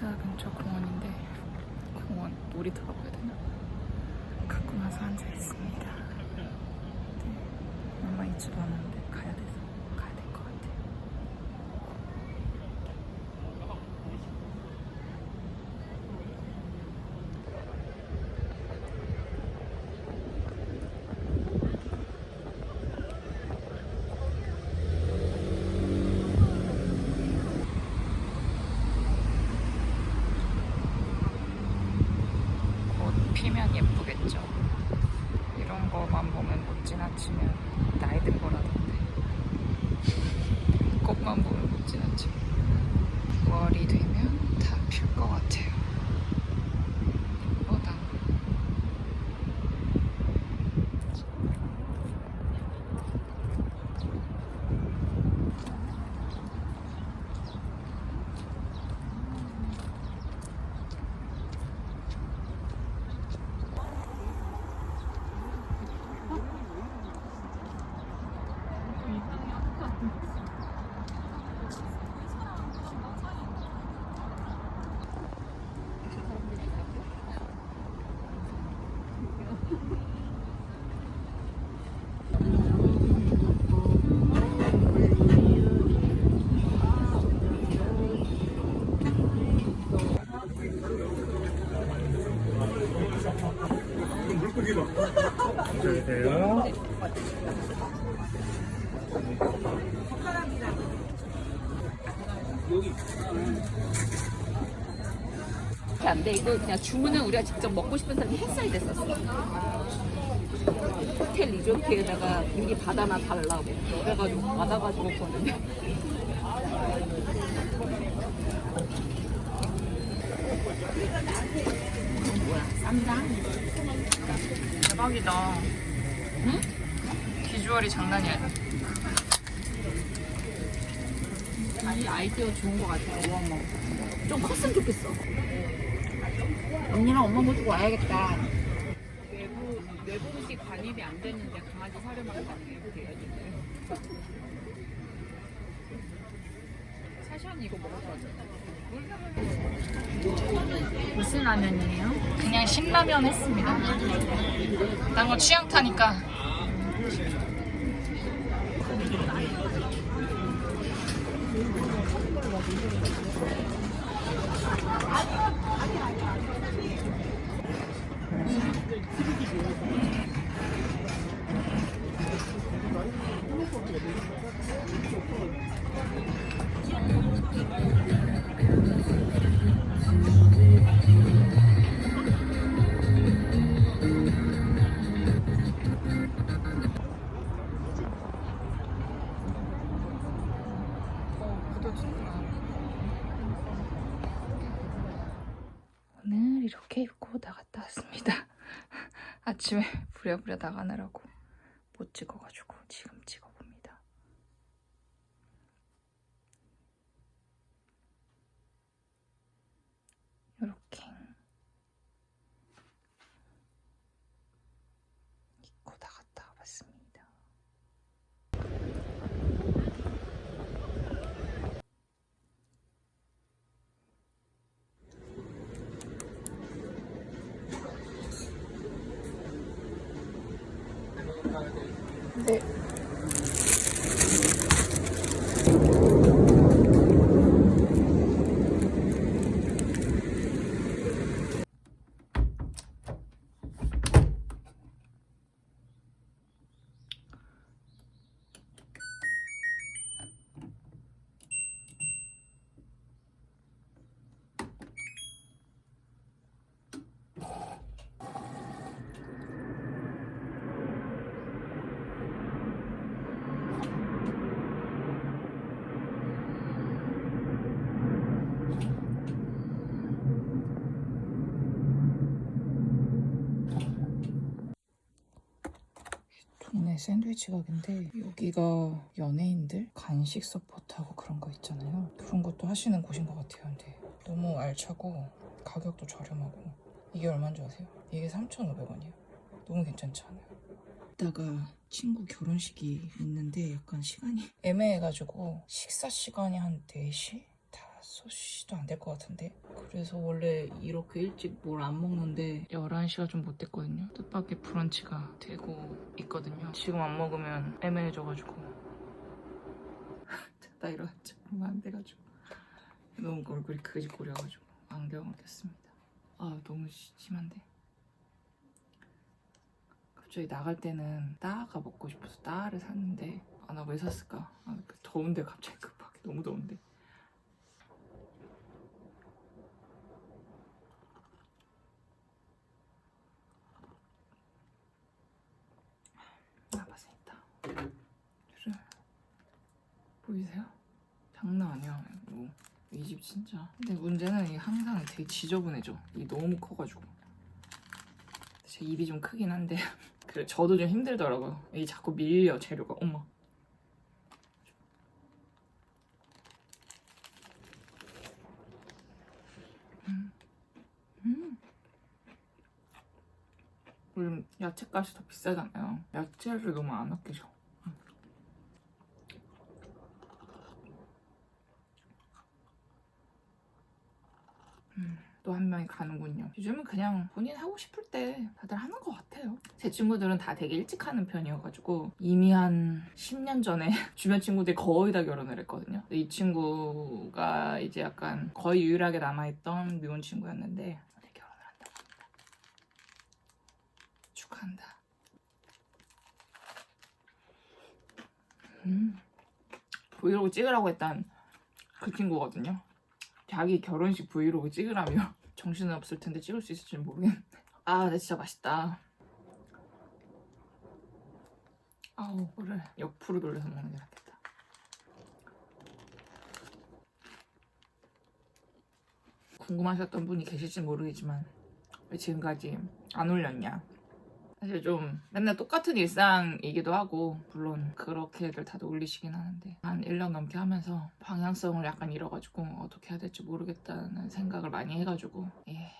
회사 근처 공원인데 공원 놀이터라고 해야 되나? 갖고 와서 앉아 있습니다. 네, 얼마 있지도 않았는데 가야 돼서 가야 될 것 같아요. 곧 피면 예쁘겠죠. 이런 거만 보면 못 지나치면 나이 든 거라던데. 꽃만 보면 못 지나쳐. 9월이 되면 다 필 것 같아요. 예쁘다. 주세요. 이렇게 안 돼. 이거 그냥 주문은 우리가 직접 먹고 싶은 사람이 했어야 됐었어. 호텔 리조트에다가 미리 받아놔 달라고. 그래가지고 받아가지고. 이건 뭐야? 쌈장? 대박이다. 응? 비주얼이 장난이 아니야. 이 아이디어 좋은 거 같아. 먹좀 컸으면 좋겠어. 언니랑 엄마 모시고 와야겠다. 외부 외부 음식 반입이 안 됐는데 강아지 사료만 가능해 이렇게 해가지고. 사샤는 이거 먹어봐야 무슨 라면이에요? 그냥 신라면 했습니다. 난 거 취향 타니까. 아침에 부랴부랴 나가느라고 못 찍어가지고 지금 찍어 Okay. 동네 샌드위치 가게인데 여기가 연예인들 간식 서포트하고 그런 거 있잖아요. 그런 것도 하시는 곳인 것 같아요. 근데 너무 알차고 가격도 저렴하고 이게 얼마인 줄 아세요? 이게 3,500원이에요. 너무 괜찮지 않아요? 이따가 친구 결혼식이 있는데 약간 시간이 애매해가지고 식사 시간이 한 4시? 5시도 안 될 것 같은데 그래서 원래 이렇게 일찍 뭘 안 먹는데 11시가 좀 못 됐거든요. 뜻밖의 브런치가 되고 있거든요. 지금 안 먹으면 애매해져가지고. 자다 일어났죠 얼마 안 돼가지고. 너무 얼굴이 그지꼬려가지고 안경을 꼈습니다. 아 너무 시- 심한데. 갑자기 나갈 때는 따가 먹고 싶어서 따를 샀는데 아 나 왜 샀을까? 아, 그 더운데 갑자기 급하게. 너무 더운데 나봤습니다 보이세요? 장난 아니야 이거 이 집 진짜. 근데 문제는 이게 항상 되게 지저분해져. 이 너무 커가지고. 제 입이 좀 크긴 한데. 그래 저도 좀 힘들더라고요. 이 자꾸 밀려 재료가. 어머. 음. 음. 요즘 야채값이 더 비싸잖아요. 야채를 너무 안 아끼 셔또한 명이 가는군요. 요즘은 그냥 본인 하고 싶을 때 다들 하는 것 같아요. 제 친구들은 다 되게 일찍 하는 편이어가지고 이미 한 10년 전에 주변 친구들이 거의 다 결혼을 했거든요. 이 친구가 이제 약간 거의 유일하게 남아있던 미혼 친구였는데 오늘 결혼을 한다고 합니다. 축하한다. 음. 브이로그 찍으라고 했던 그 친구거든요. 자기 결혼식 브이로그 찍으라며 정신은 없을 텐데 찍을 수 있을지 모르겠는데. 아 근데 진짜 맛있다. 아우 그래. 옆으로 돌려서 먹는 게 낫겠다. 궁금하셨던 분이 계실지 모르겠지만 왜 지금까지 안 올렸냐 사실 좀 맨날 똑같은 일상이기도 하고 물론 그렇게들 다들 올리시긴 하는데 한 1년 넘게 하면서 방향성을 약간 잃어가지고 어떻게 해야 될지 모르겠다는 생각을 많이 해가지고 예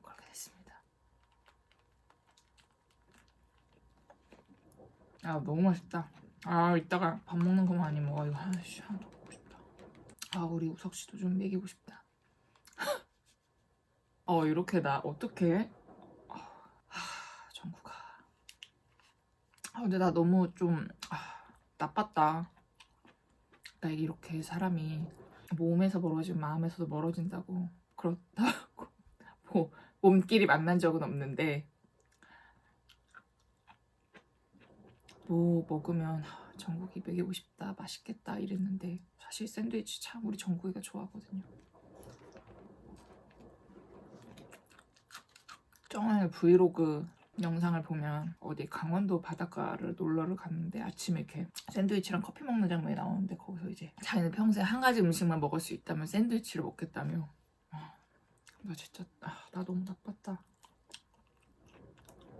그렇게 됐습니다. 아 너무 맛있다. 아 이따가 밥 먹는 거 많이 먹어 이거 아씨 하나도 먹고 싶다. 아 우리 우석 씨도 좀 먹이고 싶다. 어 이렇게 나 어떻게 정국아. 아, 근데 나 너무 좀 아, 나빴다. 나 이렇게 사람이 몸에서 멀어지면 마음에서도 멀어진다고 그렇다고 뭐 몸끼리 만난 적은 없는데 뭐 먹으면 아, 정국이 먹이고 싶다 맛있겠다 이랬는데 사실 샌드위치 참 우리 정국이가 좋아하거든요. 저번에 브이로그 영상을 보면 어디 강원도 바닷가를 놀러를 갔는데 아침에 이렇게 샌드위치랑 커피 먹는 장면이 나오는데 거기서 이제 자기는 평생 한 가지 음식만 먹을 수 있다면 샌드위치를 먹겠다며. 아, 나 진짜 아, 나 너무 나빴다.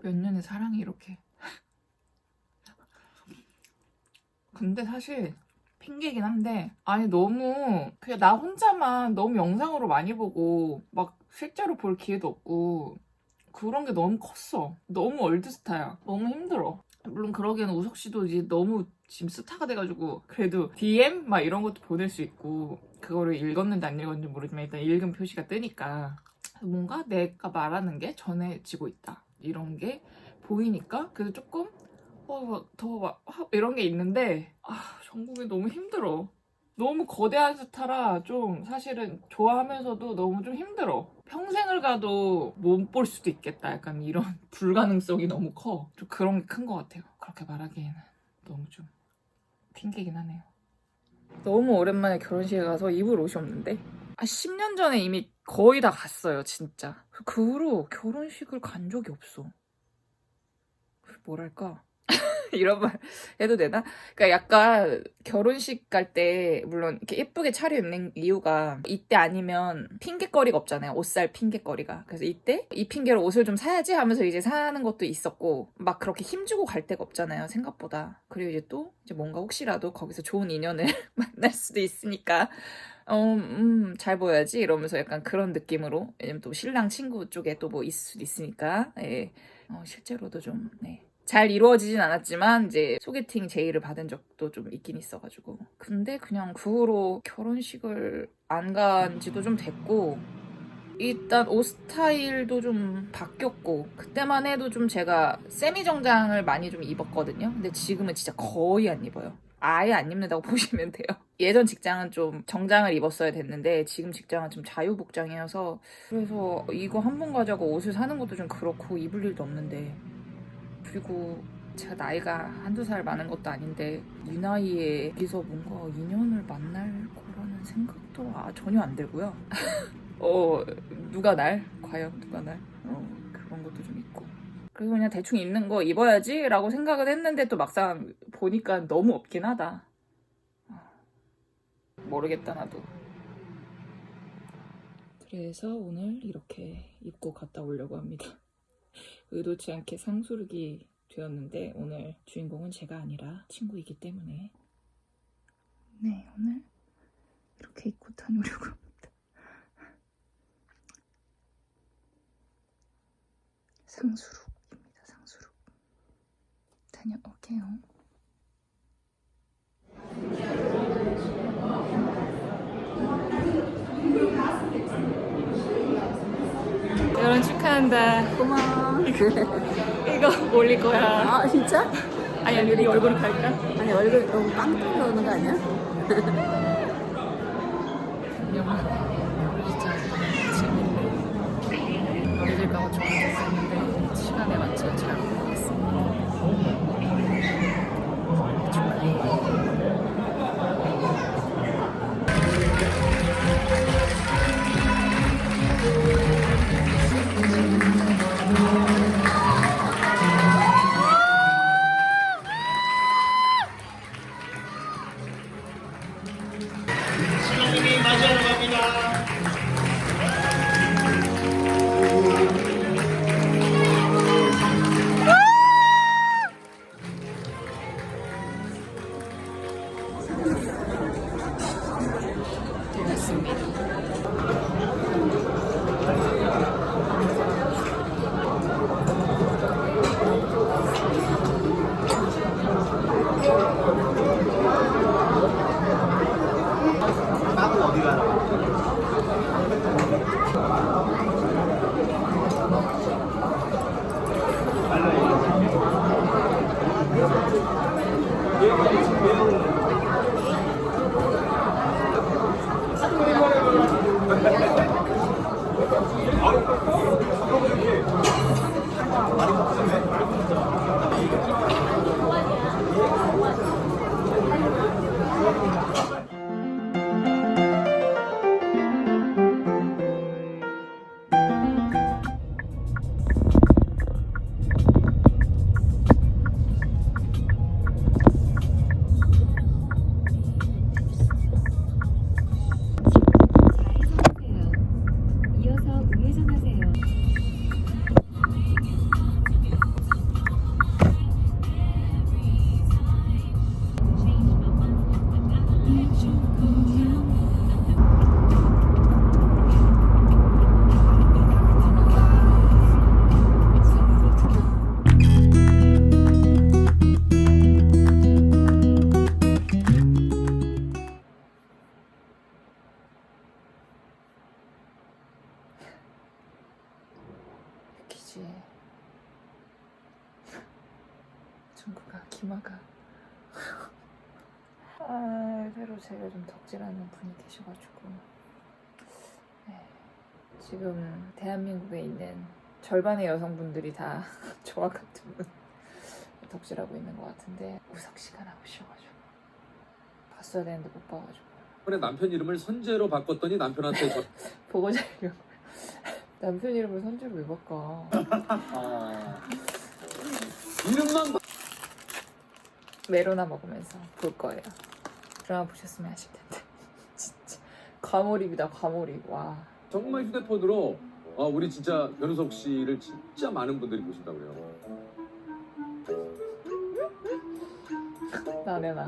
몇 년의 사랑이 이렇게. 근데 사실 핑계긴 한데 아니 너무 그냥 나 혼자만 너무 영상으로 많이 보고 막 실제로 볼 기회도 없고 그런 게 너무 컸어. 너무 올드스타야. 너무 힘들어. 물론 그러기에는 우석 씨도 이제 너무 지금 스타가 돼가지고 그래도 DM 막 이런 것도 보낼 수 있고 그거를 읽었는지 안 읽었는지 모르지만 일단 읽은 표시가 뜨니까 뭔가 내가 말하는 게 전해지고 있다 이런 게 보이니까 그래도 조금 어더 이런 게 있는데 아 전국이 너무 힘들어. 너무 거대한 스타라 좀 사실은 좋아하면서도 너무 좀 힘들어. 평생을 가도 못 볼 수도 있겠다. 약간 이런 불가능성이 너무 커. 좀 그런 게 큰 것 같아요. 그렇게 말하기에는 너무 좀 핑계긴 하네요. 너무 오랜만에 결혼식에 가서 입을 옷이 없는데? 아, 10년 전에 이미 거의 다 갔어요, 진짜. 그 후로 결혼식을 간 적이 없어. 뭐랄까. 이런 말 해도 되나? 그러니까 약간 결혼식 갈 때 물론 이렇게 예쁘게 차려입는 이유가 이때 아니면 핑계거리가 없잖아요. 옷살 핑계거리가. 그래서 이때 이 핑계로 옷을 좀 사야지 하면서 이제 사는 것도 있었고 막 그렇게 힘주고 갈 데가 없잖아요. 생각보다. 그리고 이제 또 이제 뭔가 혹시라도 거기서 좋은 인연을 만날 수도 있으니까 어, 음, 잘 보여야지 이러면서 약간 그런 느낌으로 왜냐면 또 신랑 친구 쪽에 또 뭐 있을 수도 있으니까 예. 어, 실제로도 좀 네. 잘 이루어지진 않았지만 이제 소개팅 제의를 받은 적도 좀 있긴 있어가지고 근데 그냥 그 후로 결혼식을 안 간 지도 좀 됐고 일단 옷 스타일도 좀 바뀌었고 그때만 해도 좀 제가 세미 정장을 많이 좀 입었거든요. 근데 지금은 진짜 거의 안 입어요. 아예 안 입는다고 보시면 돼요. 예전 직장은 좀 정장을 입었어야 됐는데 지금 직장은 좀 자유복장이어서 그래서 이거 한 번 가자고 옷을 사는 것도 좀 그렇고 입을 일도 없는데 그리고 제가 나이가 한두 살 많은 것도 아닌데 이 나이에 여기서 뭔가 인연을 만날 거라는 생각도 아, 전혀 안 들고요. 어 누가 날? 과연 누가 날? 어 그런 것도 좀 있고 그래서 그냥 대충 입는 거 입어야지라고 생각을 했는데 또 막상 보니까 너무 없긴 하다. 어, 모르겠다 나도. 그래서 오늘 이렇게 입고 갔다 오려고 합니다. 의도치 않게 상수르기 되었는데 오늘 주인공은 제가 아니라 친구이기 때문에 네 오늘 이렇게 입고 다녀오려고 합니다. 상수룩입니다. 상수룩 다녀올게요. 축하한다. 고마워. 이거 올릴 거야. 아 진짜? 아니 아니 우리 얼굴 갈까? 아니 얼굴 너무 빵 터져오는 거 아니야? 진짜 재밌네. 어디질까봐 좀 못했었는데 시간에 맞춰 잘 되 제가 좀 덕질하는 분이 계셔가지고. 네, 지금 대한민국에 있는 절반의 여성분들이 다 저와 같은 분 덕질하고 있는 것 같은데 우석 씨가 나오셔가지고. 봤어야 되는데 못 봐가지고. 이번에 남편 이름을 선재로 바꿨더니 남편한테 저... 보고 자려고 남편 이름을 선주로 왜 바꿔? 아... 이름만 바... 메로나 먹으면서 볼 거예요. 드라마 보셨으면 아실 텐데 진짜 과몰입이다 과몰입 와 정말 휴대폰으로 아, 우리 진짜 변우석 씨를 진짜 많은 분들이 보신다고 그래요. 나네 나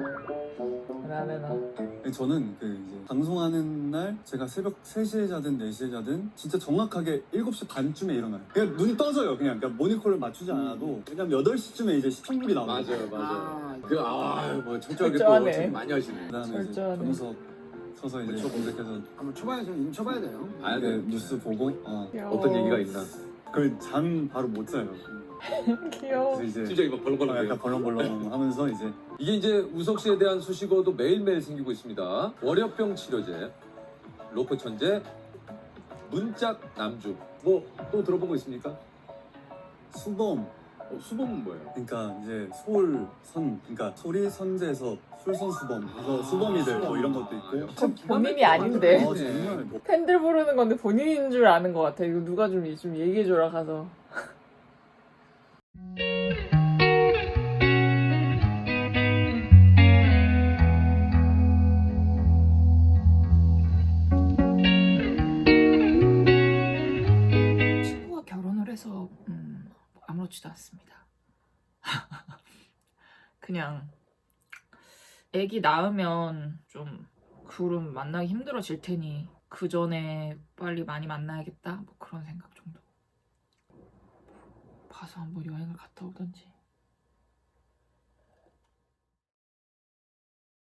나네 나 저는 그 이제 방송하는 날 제가 새벽 3시에 자든 4시에 자든 진짜 정확하게 7시 반쯤에 일어나요. 그냥 눈이 떠져요. 그냥 그러니까 모니터를 맞추지 않아도 왜냐면 8시쯤에 이제 시청률이 나오거든요. 맞아요, 맞아요. 그, 아, 뭐, 철저하게 또 철저하네. 책임 많이 하시네. 그다음에 이제 철저하네. 변호석 쳐서 이제. 검색해서 한번 쳐봐야죠. 이미 쳐봐야 돼요. 이제 돼. 뉴스 보고 어, 어떤 얘기가 있나. 그잠 바로 못 자요. 귀여워. 그래서 이제 심장이 막 어, 벌렁벌렁해요. 약간 벌렁벌렁 하면서 이제 이게 이제 우석 씨에 대한 수식어도 매일매일 생기고 있습니다. 월요병 치료제, 로코 천재, 문짝 남주. 뭐 또 들어본 거 있습니까? 수범 어, 수범은 뭐예요? 그러니까 이제 솔선 그러니까 소리 선제에서 술선 수범 그래서 수범이들 뭐 이런 것도 있고 전 본인이 아닌데. 어, 정말 뭐 팬들 부르는 건데 본인인 줄 아는 것 같아. 이거 누가 좀, 좀 얘기해줘라 가서. 그냥 애기 낳으면 좀 그럼 만나기 힘들어질 테니 그 전에 빨리 많이 만나야겠다 뭐 그런 생각 정도. 봐서 한번 여행을 갔다 오던지.